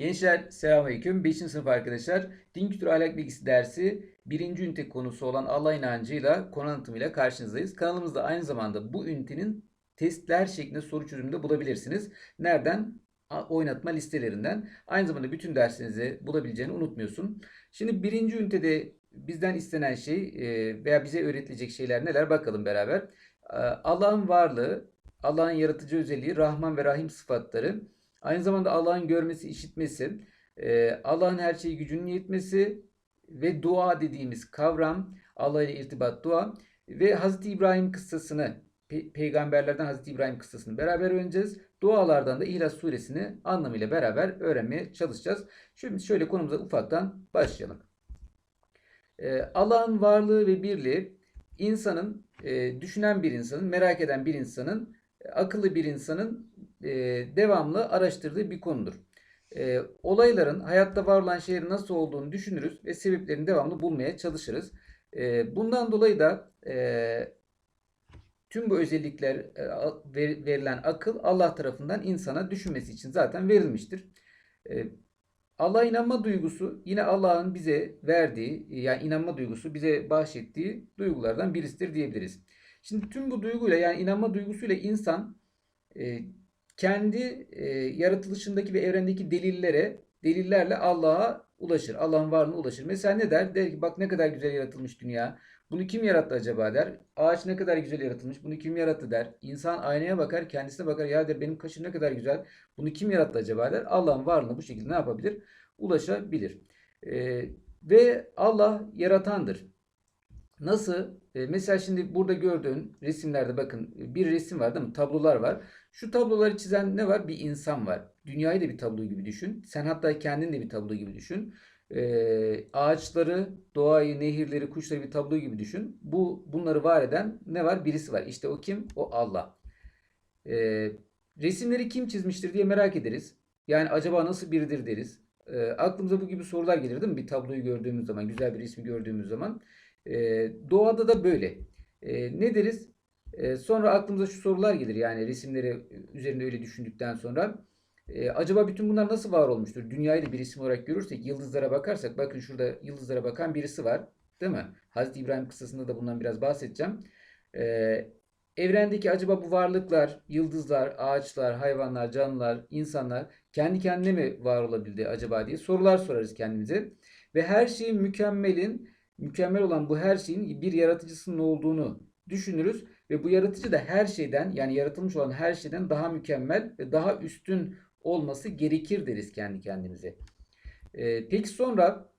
Gençler selamünaleyküm. 5. sınıf arkadaşlar. Din kültürü ahlak bilgisi dersi 1. ünite konusu olan Allah inancıyla konu anlatımıyla karşınızdayız. Kanalımızda aynı zamanda bu ünitenin testler şeklinde soru çözümünde bulabilirsiniz. Nereden? Oynatma listelerinden. Aynı zamanda bütün dersinizi bulabileceğini unutmuyorsun. Şimdi birinci ünitede bizden istenen şey e, veya bize öğretilecek şeyler neler bakalım beraber. E, Allah'ın varlığı, Allah'ın yaratıcı özelliği, Rahman ve Rahim sıfatları, Aynı zamanda Allah'ın görmesi, işitmesi, e, Allah'ın her şeyi gücünün yetmesi ve dua dediğimiz kavram, Allah ile irtibat dua ve Hazreti İbrahim kıssasını, pe- peygamberlerden Hazreti İbrahim kıssasını beraber öğreneceğiz. Dualardan da İhlas suresini anlamıyla beraber öğrenmeye çalışacağız. Şimdi şöyle konumuza ufaktan başlayalım. E, Allah'ın varlığı ve birliği insanın, e, düşünen bir insanın, merak eden bir insanın, akıllı bir insanın e, devamlı araştırdığı bir konudur. E, olayların, hayatta var olan şeylerin nasıl olduğunu düşünürüz ve sebeplerini devamlı bulmaya çalışırız. E, bundan dolayı da e, tüm bu özellikler e, verilen akıl Allah tarafından insana düşünmesi için zaten verilmiştir. E, Allah'a inanma duygusu yine Allah'ın bize verdiği yani inanma duygusu bize bahşettiği duygulardan birisidir diyebiliriz. Şimdi tüm bu duyguyla yani inanma duygusuyla insan e, kendi e, yaratılışındaki ve evrendeki delillere, delillerle Allah'a ulaşır. Allah'ın varlığına ulaşır. Mesela ne der? Der ki bak ne kadar güzel yaratılmış dünya. Bunu kim yarattı acaba der. Ağaç ne kadar güzel yaratılmış. Bunu kim yarattı der. İnsan aynaya bakar, kendisine bakar. Ya der benim kaşım ne kadar güzel. Bunu kim yarattı acaba der. Allah'ın varlığına bu şekilde ne yapabilir? Ulaşabilir. E, ve Allah yaratandır. Nasıl? E, mesela şimdi burada gördüğün resimlerde bakın bir resim var değil mi? Tablolar var. Şu tabloları çizen ne var? Bir insan var. Dünyayı da bir tablo gibi düşün. Sen hatta kendin de bir tablo gibi düşün. E, ağaçları, doğayı, nehirleri, kuşları bir tablo gibi düşün. Bu bunları var eden ne var? Birisi var. İşte o kim? O Allah. E, resimleri kim çizmiştir diye merak ederiz. Yani acaba nasıl biridir deriz. E, aklımıza bu gibi sorular gelir değil mi? Bir tabloyu gördüğümüz zaman, güzel bir resmi gördüğümüz zaman. E, doğada da böyle. E, ne deriz? E, sonra aklımıza şu sorular gelir yani resimleri üzerinde öyle düşündükten sonra. E, acaba bütün bunlar nasıl var olmuştur? Dünyayı da bir isim olarak görürsek, yıldızlara bakarsak, bakın şurada yıldızlara bakan birisi var. Değil mi? Hazreti İbrahim kıssasında da bundan biraz bahsedeceğim. E, evrendeki acaba bu varlıklar, yıldızlar, ağaçlar, hayvanlar, canlılar, insanlar kendi kendine mi var olabildi acaba diye sorular sorarız kendimize. Ve her şeyin mükemmelin, mükemmel olan bu her şeyin bir yaratıcısının olduğunu düşünürüz. Ve bu yaratıcı da her şeyden yani yaratılmış olan her şeyden daha mükemmel ve daha üstün olması gerekir deriz kendi kendimize. Ee, peki sonra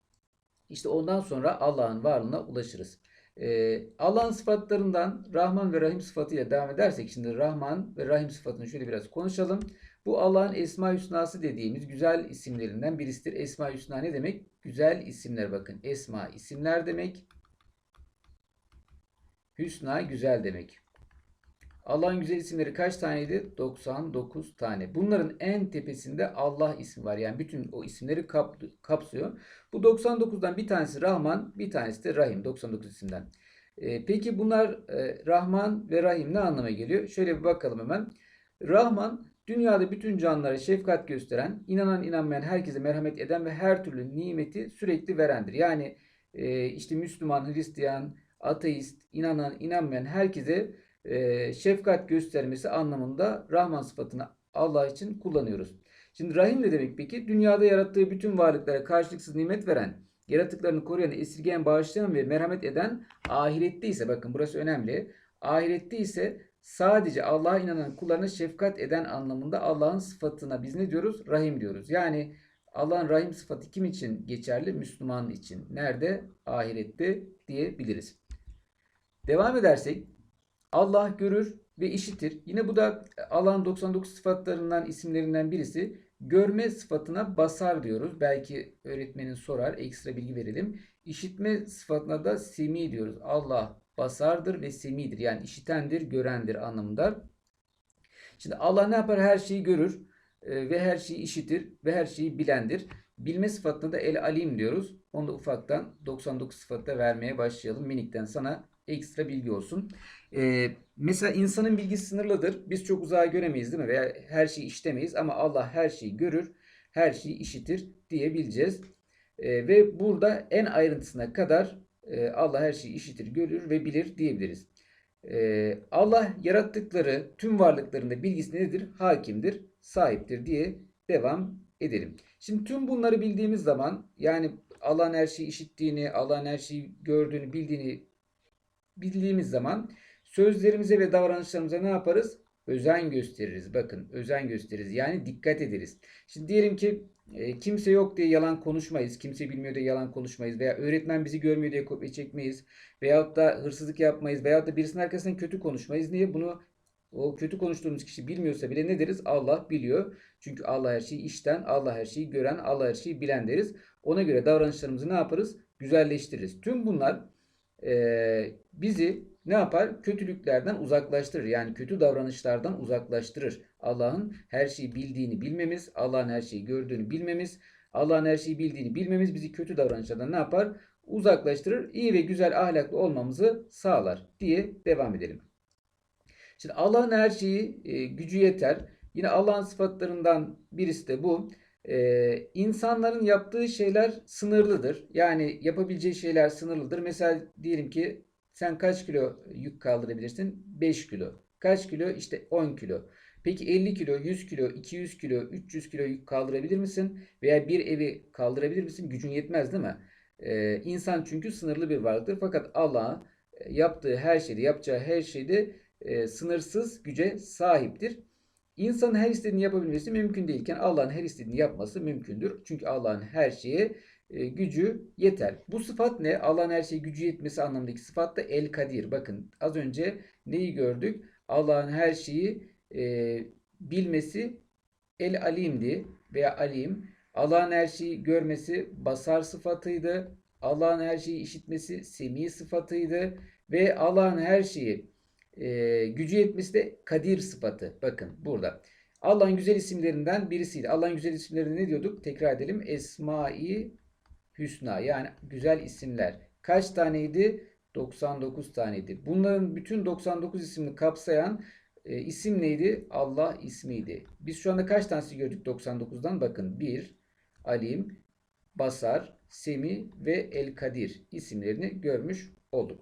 işte ondan sonra Allah'ın varlığına ulaşırız. Ee, Allah'ın sıfatlarından Rahman ve Rahim sıfatıyla devam edersek şimdi Rahman ve Rahim sıfatını şöyle biraz konuşalım. Bu Allah'ın Esma Hüsnası dediğimiz güzel isimlerinden birisidir. Esma Hüsna ne demek? Güzel isimler bakın. Esma isimler demek. Hüsna güzel demek. Allah'ın güzel isimleri kaç taneydi? 99 tane. Bunların en tepesinde Allah ismi var. Yani bütün o isimleri kap- kapsıyor. Bu 99'dan bir tanesi Rahman, bir tanesi de Rahim. 99 isimden. Ee, peki bunlar e, Rahman ve Rahim ne anlama geliyor? Şöyle bir bakalım hemen. Rahman dünyada bütün canlılara şefkat gösteren, inanan inanmayan herkese merhamet eden ve her türlü nimeti sürekli verendir. Yani e, işte Müslüman, Hristiyan, ateist, inanan, inanmayan herkese e, şefkat göstermesi anlamında Rahman sıfatını Allah için kullanıyoruz. Şimdi Rahim ne demek peki? Dünyada yarattığı bütün varlıklara karşılıksız nimet veren, yaratıklarını koruyan, esirgeyen, bağışlayan ve merhamet eden ahirette ise bakın burası önemli. Ahirette ise sadece Allah'a inanan kullarına şefkat eden anlamında Allah'ın sıfatına biz ne diyoruz? Rahim diyoruz. Yani Allah'ın rahim sıfatı kim için geçerli? Müslüman için. Nerede? Ahirette diyebiliriz. Devam edersek Allah görür ve işitir. Yine bu da Allah'ın 99 sıfatlarından isimlerinden birisi. Görme sıfatına basar diyoruz. Belki öğretmenin sorar, ekstra bilgi verelim. İşitme sıfatına da semi diyoruz. Allah basardır ve semidir. Yani işitendir, görendir anlamında. Şimdi Allah ne yapar? Her şeyi görür e, ve her şeyi işitir ve her şeyi bilendir. Bilme sıfatına da el alim diyoruz. Onu da ufaktan 99 sıfatta vermeye başlayalım. Minikten sana ekstra bilgi olsun. Ee, mesela insanın bilgisi sınırlıdır. Biz çok uzağa göremeyiz değil mi? Veya her şeyi işlemeyiz ama Allah her şeyi görür her şeyi işitir diyebileceğiz. E, ve burada en ayrıntısına kadar e, Allah her şeyi işitir, görür ve bilir diyebiliriz. E, Allah yarattıkları tüm varlıklarında bilgisi nedir? Hakimdir, sahiptir diye devam edelim. Şimdi tüm bunları bildiğimiz zaman yani Allah'ın her şeyi işittiğini, Allah'ın her şeyi gördüğünü, bildiğini bildiğimiz zaman sözlerimize ve davranışlarımıza ne yaparız? Özen gösteririz. Bakın özen gösteririz. Yani dikkat ederiz. Şimdi diyelim ki e, kimse yok diye yalan konuşmayız. Kimse bilmiyor diye yalan konuşmayız. Veya öğretmen bizi görmüyor diye kopya çekmeyiz. Veyahut da hırsızlık yapmayız. Veyahut da birisinin arkasından kötü konuşmayız. Niye? Bunu o kötü konuştuğumuz kişi bilmiyorsa bile ne deriz? Allah biliyor. Çünkü Allah her şeyi işten, Allah her şeyi gören, Allah her şeyi bilen deriz. Ona göre davranışlarımızı ne yaparız? Güzelleştiririz. Tüm bunlar e, bizi ne yapar? Kötülüklerden uzaklaştırır. Yani kötü davranışlardan uzaklaştırır. Allah'ın her şeyi bildiğini bilmemiz, Allah'ın her şeyi gördüğünü bilmemiz, Allah'ın her şeyi bildiğini bilmemiz bizi kötü davranışlardan ne yapar? Uzaklaştırır. İyi ve güzel ahlaklı olmamızı sağlar diye devam edelim. Şimdi Allah'ın her şeyi e, gücü yeter. Yine Allah'ın sıfatlarından birisi de bu. Ee, insanların yaptığı şeyler sınırlıdır. Yani yapabileceği şeyler sınırlıdır. Mesela diyelim ki sen kaç kilo yük kaldırabilirsin? 5 kilo. Kaç kilo? İşte 10 kilo. Peki 50 kilo, 100 kilo, 200 kilo, 300 kilo yük kaldırabilir misin? Veya bir evi kaldırabilir misin? Gücün yetmez değil mi? Ee, insan çünkü sınırlı bir varlıktır. Fakat Allah e, yaptığı her şeyde, yapacağı her şeyde e, sınırsız güce sahiptir. İnsanın her istediğini yapabilmesi mümkün değilken Allah'ın her istediğini yapması mümkündür. Çünkü Allah'ın her şeye e, gücü yeter. Bu sıfat ne? Allah'ın her şeye gücü yetmesi anlamındaki sıfat da El Kadir. Bakın az önce neyi gördük? Allah'ın her şeyi e, bilmesi El Alim'di veya Alim. Allah'ın her şeyi görmesi basar sıfatıydı. Allah'ın her şeyi işitmesi semi sıfatıydı. Ve Allah'ın her şeyi e, gücü yetmesi de Kadir sıfatı. Bakın burada. Allah'ın güzel isimlerinden birisiydi. Allah'ın güzel isimlerini ne diyorduk? Tekrar edelim. Esma-i Hüsna yani güzel isimler. Kaç taneydi? 99 taneydi. Bunların bütün 99 ismini kapsayan e, isim neydi? Allah ismiydi. Biz şu anda kaç tanesi gördük 99'dan? Bakın 1, Alim, Basar, Semi ve El Kadir isimlerini görmüş olduk.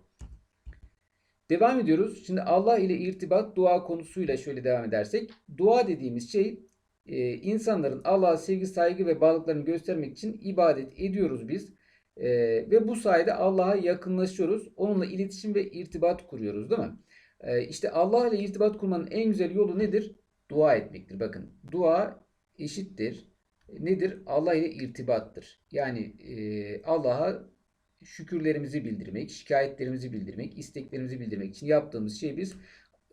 Devam ediyoruz. Şimdi Allah ile irtibat dua konusuyla şöyle devam edersek. Dua dediğimiz şey e, insanların Allah'a sevgi, saygı ve bağlılıklarını göstermek için ibadet ediyoruz biz. E, ve bu sayede Allah'a yakınlaşıyoruz. Onunla iletişim ve irtibat kuruyoruz değil mi? E, işte Allah ile irtibat kurmanın en güzel yolu nedir? Dua etmektir. Bakın dua eşittir. Nedir? Allah ile irtibattır. Yani e, Allah'a şükürlerimizi bildirmek, şikayetlerimizi bildirmek, isteklerimizi bildirmek için yaptığımız şey biz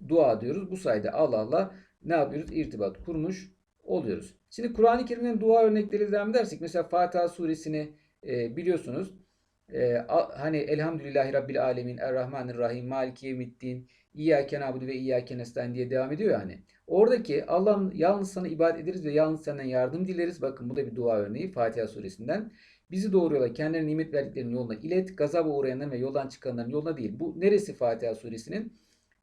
dua diyoruz. Bu sayede Allah Allah ne yapıyoruz? İrtibat kurmuş oluyoruz. Şimdi Kur'an-ı Kerim'den dua örnekleri devam edersek mesela Fatiha suresini e, biliyorsunuz. E, a, hani Elhamdülillahi Rabbil Alemin Errahmanirrahim Maliki Yevmiddin İyyâke nâbudu ve İyyâke nestaîn diye devam ediyor ya hani. Oradaki Allah'ım yalnız sana ibadet ederiz ve yalnız senden yardım dileriz. Bakın bu da bir dua örneği Fatiha suresinden. Bizi doğru yola kendilerine nimet verdiklerinin yoluna ilet. Gazaba uğrayanların ve yoldan çıkanların yoluna değil. Bu neresi Fatiha suresinin?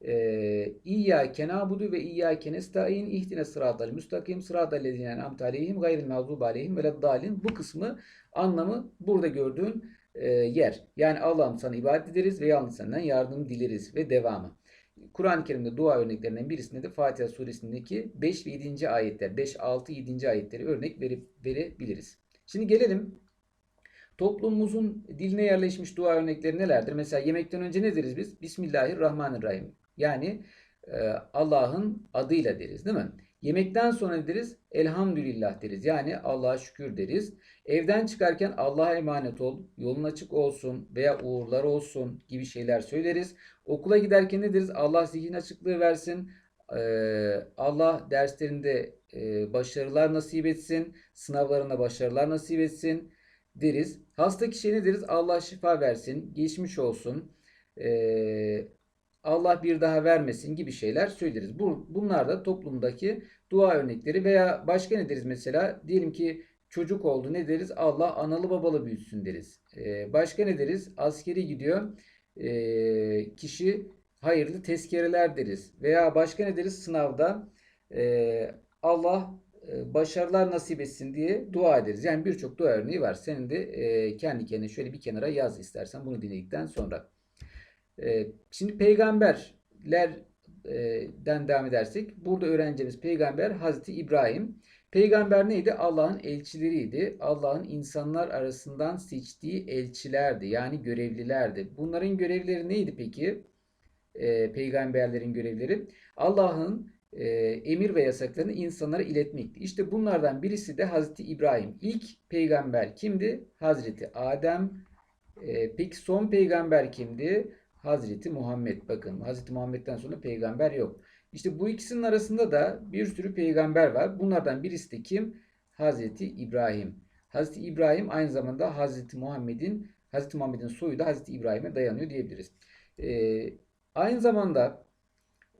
Ee, İyyâke nâbudu ve İyyâke nestaîn ihdine sıratal müstakim sıratal lezîne en'amte aleyhim gayril mağzûb aleyhim veleddâlin. Bu kısmı anlamı burada gördüğün e, yer. Yani Allah'ım sana ibadet ederiz ve yalnız senden yardım dileriz ve devamı. Kur'an-ı Kerim'de dua örneklerinden birisinde de Fatiha suresindeki 5 ve 7. ayetler, 5, 6, 7. ayetleri örnek verip verebiliriz. Şimdi gelelim toplumumuzun diline yerleşmiş dua örnekleri nelerdir? Mesela yemekten önce ne deriz biz? Bismillahirrahmanirrahim. Yani e, Allah'ın adıyla deriz değil mi? Yemekten sonra ne deriz? Elhamdülillah deriz. Yani Allah'a şükür deriz. Evden çıkarken Allah'a emanet ol, yolun açık olsun veya uğurlar olsun gibi şeyler söyleriz. Okula giderken ne deriz? Allah zihin açıklığı versin. Ee, Allah derslerinde e, başarılar nasip etsin. Sınavlarında başarılar nasip etsin deriz. Hasta kişiye ne deriz? Allah şifa versin, geçmiş olsun. Ee, Allah bir daha vermesin gibi şeyler söyleriz. Bu, bunlar da toplumdaki dua örnekleri veya başka ne deriz mesela? Diyelim ki çocuk oldu ne deriz? Allah analı babalı büyütsün deriz. Ee, başka ne deriz? Askeri gidiyor. Ee, kişi hayırlı tezkereler deriz. Veya başka ne deriz? Sınavda e, Allah e, başarılar nasip etsin diye dua ederiz. Yani birçok dua örneği var. Senin de e, kendi kendine şöyle bir kenara yaz istersen bunu dinledikten sonra. E, şimdi peygamberlerden devam edersek burada öğreneceğimiz peygamber Hazreti İbrahim. Peygamber neydi? Allah'ın elçileriydi. Allah'ın insanlar arasından seçtiği elçilerdi. Yani görevlilerdi. Bunların görevleri neydi peki? E, peygamberlerin görevleri. Allah'ın e, emir ve yasaklarını insanlara iletmekti. İşte bunlardan birisi de Hazreti İbrahim. İlk peygamber kimdi? Hazreti Adem. E, peki son peygamber kimdi? Hazreti Muhammed. Bakın Hazreti Muhammed'den sonra peygamber yok. İşte bu ikisinin arasında da bir sürü peygamber var. Bunlardan birisi de kim? Hazreti İbrahim. Hazreti İbrahim aynı zamanda Hazreti Muhammed'in Hazreti Muhammed'in soyu da Hazreti İbrahim'e dayanıyor diyebiliriz. Ee, aynı zamanda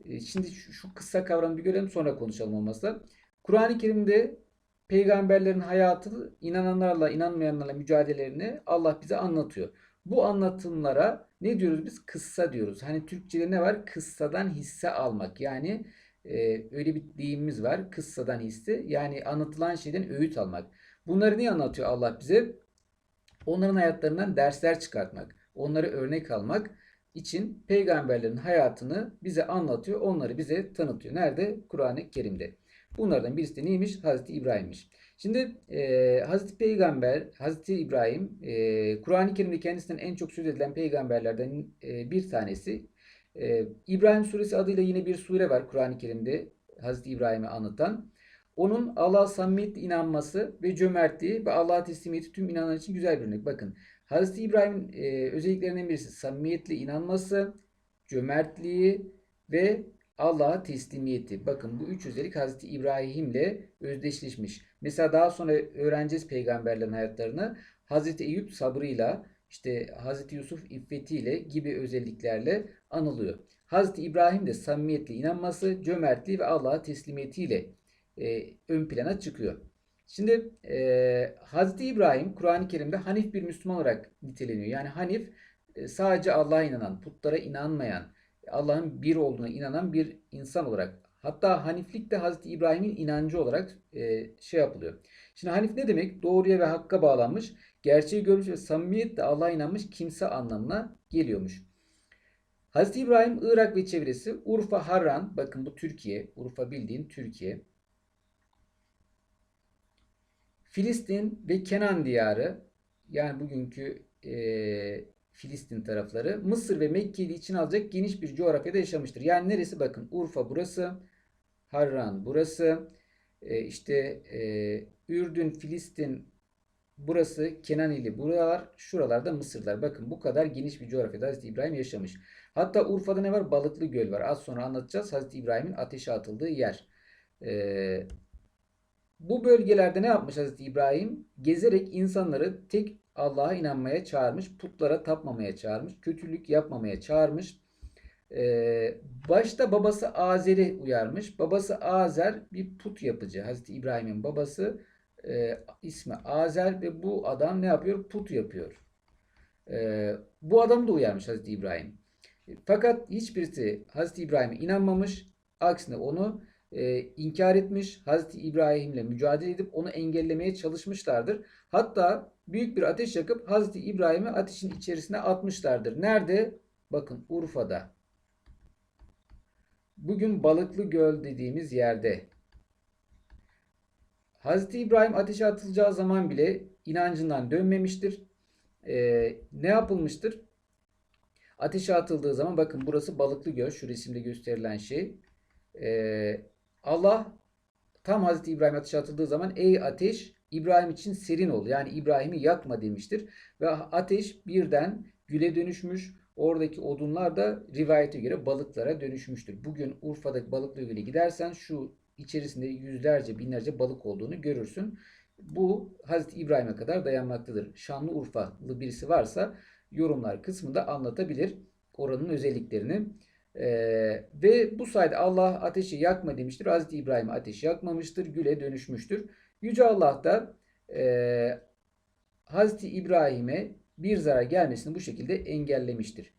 e, şimdi şu, kısa kavramı bir görelim sonra konuşalım olmazsa. Kur'an-ı Kerim'de peygamberlerin hayatı inananlarla inanmayanlarla mücadelelerini Allah bize anlatıyor. Bu anlatımlara ne diyoruz biz? Kıssa diyoruz. Hani Türkçe'de ne var? Kıssadan hisse almak. Yani e, öyle bir deyimimiz var. Kıssadan hisse. Yani anlatılan şeyden öğüt almak. Bunları niye anlatıyor Allah bize? Onların hayatlarından dersler çıkartmak. Onları örnek almak için peygamberlerin hayatını bize anlatıyor. Onları bize tanıtıyor. Nerede? Kur'an-ı Kerim'de. Bunlardan birisi de neymiş? Hazreti İbrahim'miş. Şimdi e, Hazreti Peygamber, Hazreti İbrahim, e, Kur'an-ı Kerim'de kendisinden en çok söz edilen peygamberlerden e, bir tanesi. E, İbrahim suresi adıyla yine bir sure var Kur'an-ı Kerim'de Hazreti İbrahim'i anlatan. Onun Allah'a samimiyetle inanması ve cömertliği ve Allah'a teslimiyeti tüm inananlar için güzel bir örnek. Bakın Hazreti İbrahim'in e, özelliklerinden birisi samimiyetle inanması, cömertliği ve Allah'a teslimiyeti. Bakın bu üç özellik Hazreti İbrahim'le özdeşleşmiş. Mesela daha sonra öğreneceğiz peygamberlerin hayatlarını. Hazreti Eyüp sabrıyla, işte Hazreti Yusuf iffetiyle gibi özelliklerle anılıyor. Hazreti İbrahim de samimiyetle inanması, cömertliği ve Allah'a teslimiyetiyle e, ön plana çıkıyor. Şimdi e, Hazreti İbrahim Kur'an-ı Kerim'de Hanif bir Müslüman olarak niteleniyor. Yani Hanif e, sadece Allah'a inanan, putlara inanmayan, Allah'ın bir olduğuna inanan bir insan olarak hatta Haniflik de Hazreti İbrahim'in inancı olarak e, şey yapılıyor. Şimdi Hanif ne demek? Doğruya ve hakka bağlanmış, gerçeği görmüş ve samimiyetle Allah'a inanmış kimse anlamına geliyormuş. Hazreti İbrahim Irak ve çevresi Urfa Harran bakın bu Türkiye Urfa bildiğin Türkiye Filistin ve Kenan diyarı yani bugünkü e, Filistin tarafları Mısır ve Mekke'yi için alacak geniş bir coğrafyada yaşamıştır. Yani neresi bakın Urfa burası, Harran burası, e, işte e, Ürdün, Filistin burası, Kenan ili buralar, şuralarda Mısırlar. Bakın bu kadar geniş bir coğrafyada Hazreti İbrahim yaşamış. Hatta Urfa'da ne var? Balıklı Göl var. Az sonra anlatacağız. Hazreti İbrahim'in ateşe atıldığı yer. E, bu bölgelerde ne yapmış Hazreti İbrahim? Gezerek insanları tek Allah'a inanmaya çağırmış, putlara tapmamaya çağırmış, kötülük yapmamaya çağırmış. Ee, başta babası Azer'i uyarmış. Babası Azer bir put yapıcı. Hazreti İbrahim'in babası e, ismi Azer ve bu adam ne yapıyor? Put yapıyor. E, bu adamı da uyarmış Hazreti İbrahim. Fakat hiçbirisi Hazreti İbrahim'e inanmamış. Aksine onu e, inkar etmiş. Hazreti İbrahim'le mücadele edip onu engellemeye çalışmışlardır. Hatta büyük bir ateş yakıp Hazreti İbrahim'i ateşin içerisine atmışlardır. Nerede? Bakın Urfa'da. Bugün Balıklı Göl dediğimiz yerde. Hazreti İbrahim ateşe atılacağı zaman bile inancından dönmemiştir. Ee, ne yapılmıştır? Ateşe atıldığı zaman bakın burası Balıklı Göl. Şu resimde gösterilen şey. Ee, Allah tam Hazreti İbrahim ateşe atıldığı zaman ey ateş İbrahim için serin ol. Yani İbrahim'i yakma demiştir. Ve ateş birden güle dönüşmüş. Oradaki odunlar da rivayete göre balıklara dönüşmüştür. Bugün Urfa'daki balıklı göle gidersen şu içerisinde yüzlerce binlerce balık olduğunu görürsün. Bu Hazreti İbrahim'e kadar dayanmaktadır. Şanlı Urfalı birisi varsa yorumlar kısmında anlatabilir oranın özelliklerini. Ee, ve bu sayede Allah ateşi yakma demiştir. Hazreti İbrahim ateşi yakmamıştır. Güle dönüşmüştür. Yüce Allah da e, Hazreti İbrahim'e bir zarar gelmesini bu şekilde engellemiştir.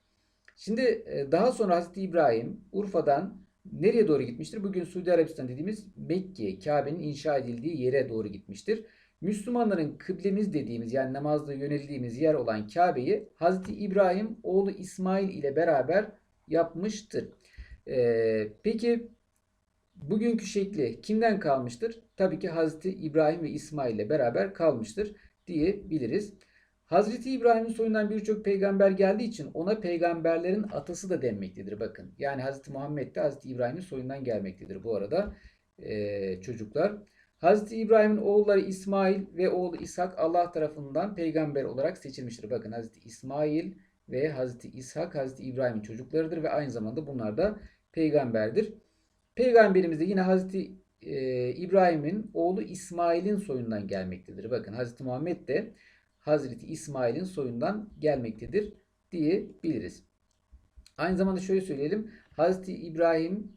Şimdi e, daha sonra Hazreti İbrahim Urfa'dan nereye doğru gitmiştir? Bugün Suudi Arabistan dediğimiz Mekke, Kabe'nin inşa edildiği yere doğru gitmiştir. Müslümanların kıblemiz dediğimiz yani namazda yöneldiğimiz yer olan Kabe'yi Hazreti İbrahim oğlu İsmail ile beraber yapmıştır. Ee, peki bugünkü şekli kimden kalmıştır? Tabii ki Hazreti İbrahim ve İsmail ile beraber kalmıştır diyebiliriz. Hazreti İbrahim'in soyundan birçok peygamber geldiği için ona peygamberlerin atası da denmektedir. Bakın yani Hazreti Muhammed de Hazreti İbrahim'in soyundan gelmektedir bu arada ee, çocuklar. Hazreti İbrahim'in oğulları İsmail ve oğlu İshak Allah tarafından peygamber olarak seçilmiştir. Bakın Hazreti İsmail ve Hazreti İshak Hazreti İbrahim'in çocuklarıdır ve aynı zamanda bunlar da peygamberdir. Peygamberimiz de yine Hazreti e, İbrahim'in oğlu İsmail'in soyundan gelmektedir. Bakın Hazreti Muhammed de Hazreti İsmail'in soyundan gelmektedir diyebiliriz. Aynı zamanda şöyle söyleyelim. Hazreti İbrahim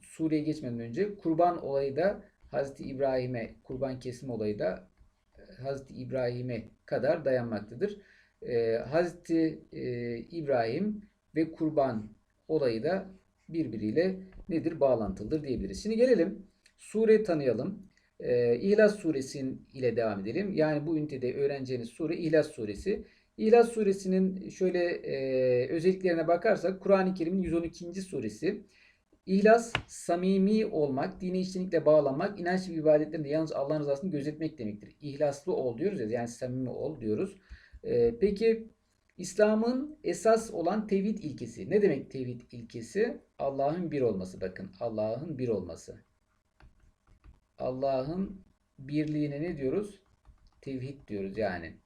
Suriye'ye geçmeden önce kurban olayı da Hazreti İbrahim'e kurban kesim olayı da Hazreti İbrahim'e kadar dayanmaktadır. Ee, Hazreti e, İbrahim ve kurban olayı da birbiriyle nedir? Bağlantılıdır diyebiliriz. Şimdi gelelim sure tanıyalım. Ee, İhlas suresin ile devam edelim. Yani bu ünitede öğreneceğiniz sure İhlas suresi. İhlas suresinin şöyle e, özelliklerine bakarsak Kur'an-ı Kerim'in 112. suresi. İhlas, samimi olmak, dine içtenlikle bağlanmak, inanç ve ibadetlerinde yalnız Allah'ın rızasını gözetmek demektir. İhlaslı ol diyoruz ya, yani samimi ol diyoruz. Ee, peki İslam'ın esas olan tevhid ilkesi. Ne demek tevhid ilkesi? Allah'ın bir olması. Bakın Allah'ın bir olması. Allah'ın birliğine ne diyoruz? Tevhid diyoruz yani.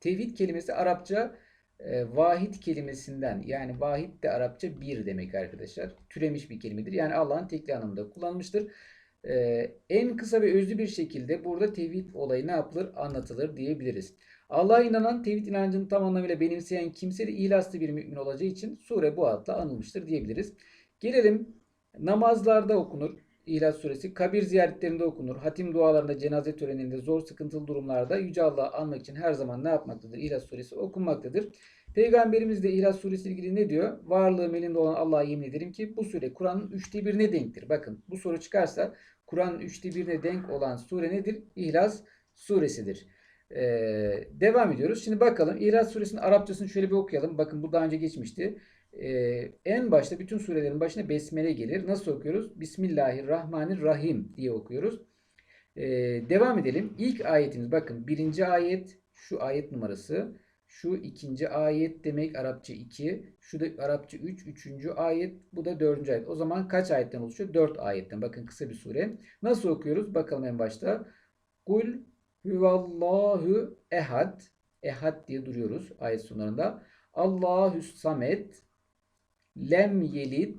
Tevhid kelimesi Arapça e, vahid kelimesinden yani vahid de Arapça bir demek arkadaşlar. Türemiş bir kelimedir. Yani Allah'ın tekli anlamında kullanılmıştır. E, en kısa ve özlü bir şekilde burada tevhid olayı ne yapılır? Anlatılır diyebiliriz. Allah'a inanan, tevhid inancını tam anlamıyla benimseyen kimse de ihlaslı bir mümin olacağı için sure bu adla anılmıştır diyebiliriz. Gelelim namazlarda okunur. İhlas suresi kabir ziyaretlerinde okunur. Hatim dualarında, cenaze töreninde, zor sıkıntılı durumlarda Yüce Allah'ı anmak için her zaman ne yapmaktadır? İhlas suresi okunmaktadır. Peygamberimiz de İhlas suresi ilgili ne diyor? Varlığım elinde olan Allah'a yemin ederim ki bu sure Kur'an'ın üçte birine denktir. Bakın bu soru çıkarsa Kur'an'ın üçte birine denk olan sure nedir? İhlas suresidir. Ee, devam ediyoruz. Şimdi bakalım İhlas suresinin Arapçasını şöyle bir okuyalım. Bakın bu daha önce geçmişti. Ee, en başta bütün surelerin başına besmele gelir. Nasıl okuyoruz? Bismillahirrahmanirrahim diye okuyoruz. Ee, devam edelim. İlk ayetimiz bakın birinci ayet şu ayet numarası. Şu ikinci ayet demek Arapça 2. Şu da Arapça 3. Üçüncü ayet. Bu da dördüncü ayet. O zaman kaç ayetten oluşuyor? Dört ayetten. Bakın kısa bir sure. Nasıl okuyoruz? Bakalım en başta. Kul huvallahu ehad. Ehad diye duruyoruz ayet sonlarında. Allahü samet lem yelid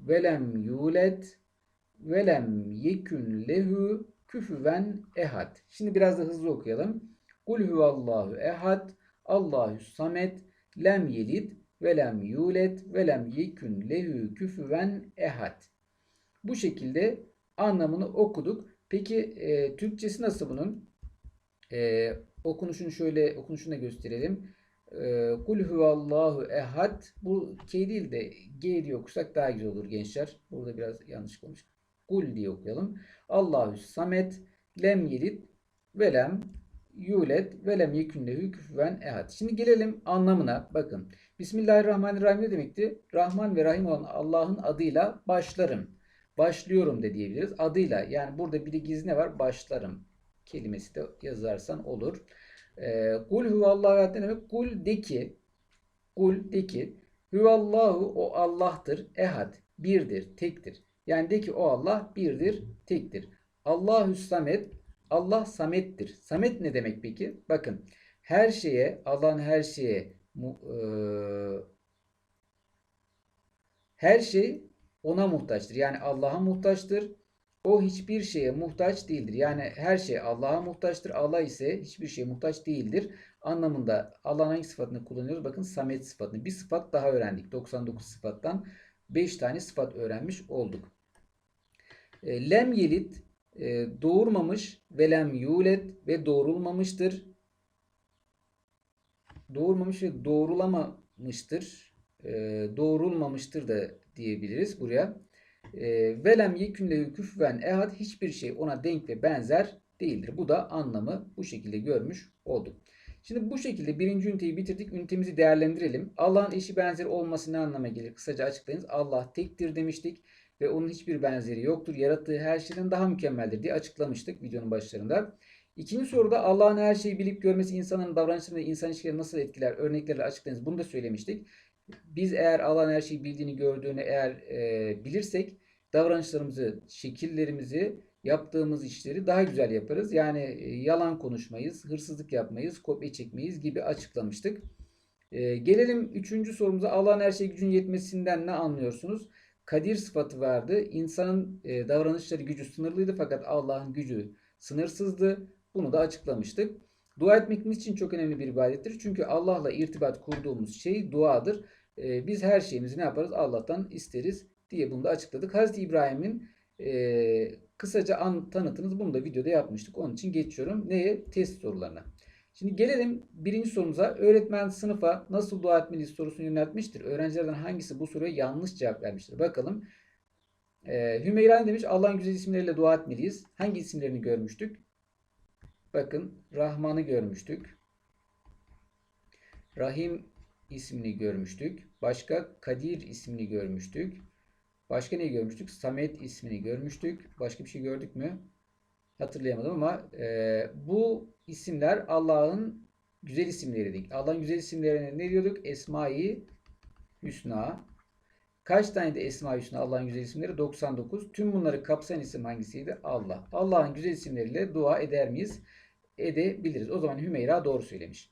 ve lem yulet ve lem yekün lehu küfüven ehad. Şimdi biraz da hızlı okuyalım. Kul huvallahu ehad. Allahü samet lem yelid ve lem yulet ve lem yekün lehu küfüven ehad. Bu şekilde anlamını okuduk. Peki e, Türkçesi nasıl bunun? E, okunuşunu şöyle okunuşunu da gösterelim. E, Kul huvallahu ehad. Bu K değil de G diye okursak daha güzel olur gençler. Burada biraz yanlış konuştuk. Kul diye okuyalım. Allahü samet lem yelid ve lem yulet ve lem yekun lehu küfüven ehad. Şimdi gelelim anlamına. Bakın. Bismillahirrahmanirrahim ne demekti? Rahman ve Rahim olan Allah'ın adıyla başlarım. Başlıyorum da diyebiliriz. Adıyla yani burada bir gizli ne var? Başlarım kelimesi de yazarsan olur. Ee, kul huvallahu ne demek? Kul de ki kul de ki huvallahu o Allah'tır. Ehad birdir, tektir. Yani de ki o Allah birdir, tektir. Allahü samet Allah samettir. Samet ne demek peki? Bakın her şeye Allah'ın her şeye e, her şey ona muhtaçtır. Yani Allah'a muhtaçtır. O hiçbir şeye muhtaç değildir. Yani her şey Allah'a muhtaçtır. Allah ise hiçbir şeye muhtaç değildir. Anlamında Allah'ın hangi sıfatını kullanıyoruz? Bakın samet sıfatını. Bir sıfat daha öğrendik. 99 sıfattan 5 tane sıfat öğrenmiş olduk. E, lem yelit e, doğurmamış ve lem yulet ve doğrulmamıştır. Doğurmamış ve doğrulamamıştır. E, doğrulmamıştır da diyebiliriz buraya. E, velem yekünle küfüven ehad hiçbir şey ona denk ve benzer değildir. Bu da anlamı bu şekilde görmüş olduk. Şimdi bu şekilde birinci üniteyi bitirdik. Ünitemizi değerlendirelim. Allah'ın eşi benzeri olması ne anlama gelir? Kısaca açıklayınız. Allah tektir demiştik ve onun hiçbir benzeri yoktur. Yarattığı her şeyden daha mükemmeldir diye açıklamıştık videonun başlarında. İkinci soruda Allah'ın her şeyi bilip görmesi insanın davranışlarını ve insan ilişkilerini nasıl etkiler? Örneklerle açıklayınız. Bunu da söylemiştik. Biz eğer Allah'ın her şeyi bildiğini, gördüğünü eğer e, bilirsek davranışlarımızı, şekillerimizi, yaptığımız işleri daha güzel yaparız. Yani e, yalan konuşmayız, hırsızlık yapmayız, kopya çekmeyiz gibi açıklamıştık. E, gelelim üçüncü sorumuza. Allah'ın her şey gücün yetmesinden ne anlıyorsunuz? Kadir sıfatı vardı. İnsanın e, davranışları gücü sınırlıydı fakat Allah'ın gücü sınırsızdı. Bunu da açıklamıştık. Dua etmek için çok önemli bir ibadettir. Çünkü Allah'la irtibat kurduğumuz şey duadır. E, biz her şeyimizi ne yaparız? Allah'tan isteriz diye bunu da açıkladık. Hazreti İbrahim'in e, kısaca an, tanıtınız bunu da videoda yapmıştık. Onun için geçiyorum. Neye? Test sorularına. Şimdi gelelim birinci sorumuza. Öğretmen sınıfa nasıl dua etmeliyiz sorusunu yöneltmiştir. Öğrencilerden hangisi bu soruya yanlış cevap vermiştir? Bakalım. Ee, Hümeyra demiş Allah'ın güzel isimleriyle dua etmeliyiz. Hangi isimlerini görmüştük? Bakın Rahman'ı görmüştük. Rahim ismini görmüştük. Başka Kadir ismini görmüştük. Başka neyi görmüştük? Samet ismini görmüştük. Başka bir şey gördük mü? Hatırlayamadım ama e, bu isimler Allah'ın güzel isimleriydi. Allah'ın güzel isimlerine ne diyorduk? Esma-i Hüsna. Kaç tane de Esma-i Hüsna Allah'ın güzel isimleri? 99. Tüm bunları kapsayan isim hangisiydi? Allah. Allah'ın güzel isimleriyle dua eder miyiz? Edebiliriz. O zaman Hümeyra doğru söylemiş.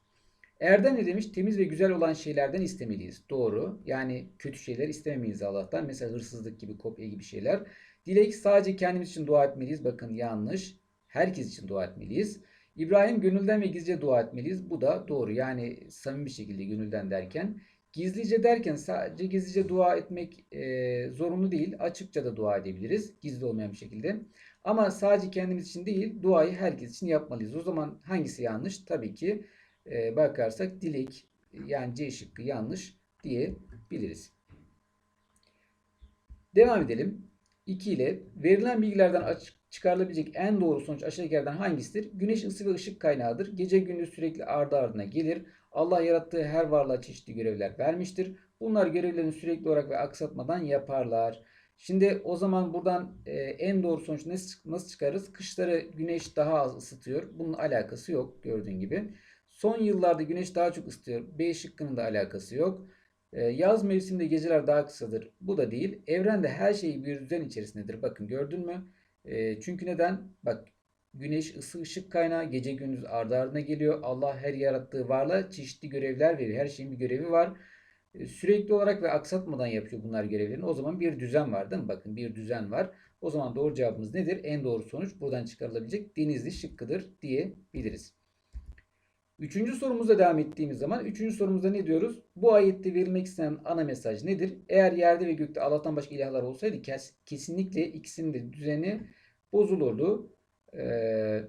Erdem ne demiş? Temiz ve güzel olan şeylerden istemeliyiz. Doğru. Yani kötü şeyler istememeyiz Allah'tan. Mesela hırsızlık gibi, kopya gibi şeyler. Dilek sadece kendimiz için dua etmeliyiz. Bakın yanlış. Herkes için dua etmeliyiz. İbrahim gönülden ve gizlice dua etmeliyiz. Bu da doğru. Yani samimi bir şekilde gönülden derken. Gizlice derken sadece gizlice dua etmek e, zorunlu değil. Açıkça da dua edebiliriz. Gizli olmayan bir şekilde. Ama sadece kendimiz için değil, duayı herkes için yapmalıyız. O zaman hangisi yanlış? Tabii ki e, bakarsak dilek yani C şıkkı yanlış diyebiliriz. Devam edelim. 2 ile verilen bilgilerden açık çıkarılabilecek en doğru sonuç aşağıdakilerden hangisidir? Güneş ısı ve ışık kaynağıdır. Gece gündüz sürekli ardı ardına gelir. Allah yarattığı her varlığa çeşitli görevler vermiştir. Bunlar görevlerini sürekli olarak ve aksatmadan yaparlar. Şimdi o zaman buradan e, en doğru sonuç nasıl, çıkarız? Kışları güneş daha az ısıtıyor. Bunun alakası yok gördüğün gibi. Son yıllarda güneş daha çok ısıtıyor. B şıkkının da alakası yok. Ee, yaz mevsiminde geceler daha kısadır. Bu da değil. Evrende her şey bir düzen içerisindedir. Bakın gördün mü? Ee, çünkü neden? Bak güneş ısı ışık kaynağı gece gündüz ardı ardına geliyor. Allah her yarattığı varlığa çeşitli görevler veriyor. Her şeyin bir görevi var. Ee, sürekli olarak ve aksatmadan yapıyor bunlar görevlerini. O zaman bir düzen var değil mi? Bakın bir düzen var. O zaman doğru cevabımız nedir? En doğru sonuç buradan çıkarılabilecek denizli şıkkıdır diyebiliriz. Üçüncü sorumuza devam ettiğimiz zaman üçüncü sorumuzda ne diyoruz? Bu ayette verilmek istenen ana mesaj nedir? Eğer yerde ve gökte Allah'tan başka ilahlar olsaydı kesinlikle ikisinin de düzeni bozulurdu. Ee,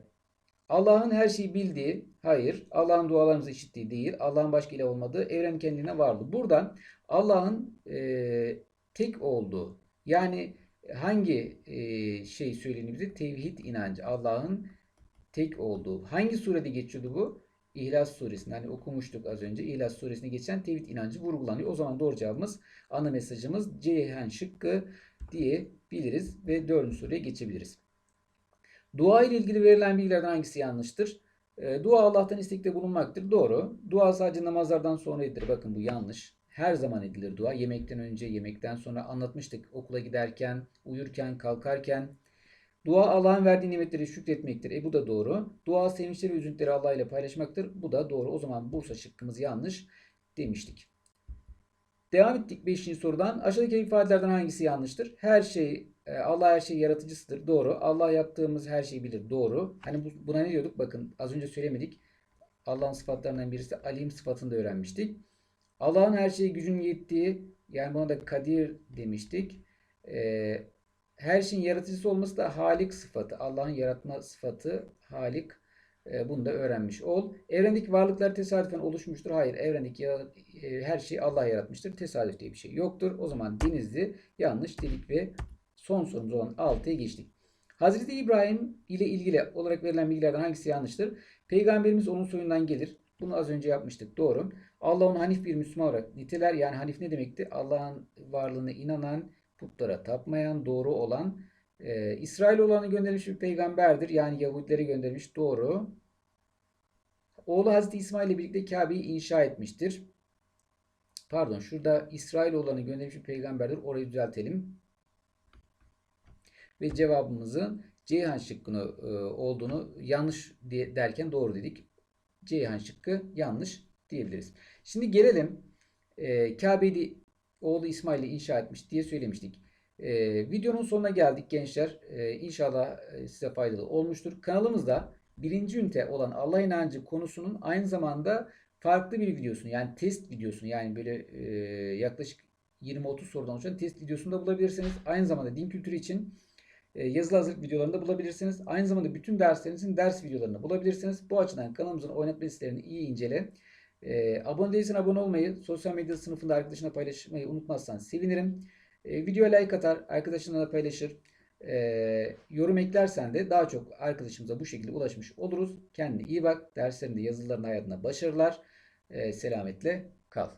Allah'ın her şeyi bildiği, hayır. Allah'ın dualarımızı işittiği değil. Allah'ın başka ilah olmadığı, evren kendine vardı. Buradan Allah'ın e, tek olduğu, yani hangi e, şey söyleniyor bize? Tevhid inancı. Allah'ın tek olduğu. Hangi surede geçiyordu bu? İhlas suresinde hani okumuştuk az önce. İhlas suresine geçen tevhid inancı vurgulanıyor. O zaman doğru cevabımız ana mesajımız Ceyhan şıkkı diyebiliriz ve dördüncü soruya geçebiliriz. Dua ile ilgili verilen bilgilerden hangisi yanlıştır? E, dua Allah'tan istekte bulunmaktır. Doğru. Dua sadece namazlardan sonra edilir. Bakın bu yanlış. Her zaman edilir dua. Yemekten önce, yemekten sonra anlatmıştık. Okula giderken, uyurken, kalkarken, Dua Allah'ın verdiği nimetleri şükretmektir. E bu da doğru. Dua sevinçleri ve üzüntüleri Allah ile paylaşmaktır. Bu da doğru. O zaman Bursa şıkkımız yanlış demiştik. Devam ettik 5. sorudan. Aşağıdaki ifadelerden hangisi yanlıştır? Her şey Allah her şey yaratıcısıdır. Doğru. Allah yaptığımız her şeyi bilir. Doğru. Hani buna ne diyorduk? Bakın az önce söylemedik. Allah'ın sıfatlarından birisi alim sıfatını da öğrenmiştik. Allah'ın her şeye gücün yettiği yani buna da kadir demiştik. Ee, her şeyin yaratıcısı olması da halik sıfatı. Allah'ın yaratma sıfatı halik. E, bunu da öğrenmiş ol. Evrendeki varlıklar tesadüfen oluşmuştur. Hayır, evrendeki ya, e, her şeyi Allah yaratmıştır. Tesadüf diye bir şey yoktur. O zaman denizli yanlış dedik ve son sorumuz olan 6'ya geçtik. Hazreti İbrahim ile ilgili olarak verilen bilgilerden hangisi yanlıştır? Peygamberimiz onun soyundan gelir. Bunu az önce yapmıştık. Doğru. Allah onu hanif bir Müslüman olarak niteler. Yani hanif ne demekti? Allah'ın varlığına inanan, putlara tapmayan, doğru olan, e, İsrail olanı gönderilmiş bir peygamberdir. Yani Yahudilere gönderilmiş. Doğru. Oğlu Hazreti İsmail ile birlikte Kabe'yi inşa etmiştir. Pardon şurada İsrail olanı gönderilmiş bir peygamberdir. Orayı düzeltelim. Ve cevabımızın Ceyhan şıkkını e, olduğunu yanlış derken doğru dedik. Ceyhan şıkkı yanlış diyebiliriz. Şimdi gelelim e, oğlu İsmail ile inşa etmiş diye söylemiştik. E, videonun sonuna geldik gençler. E, inşallah e, size faydalı olmuştur. Kanalımızda birinci ünite olan Allah inancı konusunun aynı zamanda farklı bir videosunu yani test videosunu yani böyle yaklaşık 20-30 sorudan oluşan test videosunu da bulabilirsiniz. Aynı zamanda din kültürü için yazılı hazırlık videolarını da bulabilirsiniz. Aynı zamanda bütün derslerinizin ders videolarını bulabilirsiniz. Bu açıdan kanalımızın oynatma listelerini iyi incele. E, abone değilsen abone olmayı, sosyal medya sınıfında arkadaşına paylaşmayı unutmazsan sevinirim. E, videoya like atar, arkadaşınla da paylaşır. E, yorum eklersen de daha çok arkadaşımıza bu şekilde ulaşmış oluruz. Kendine iyi bak. Derslerinde, yazılarında, hayatında başarılar. E, selametle kal.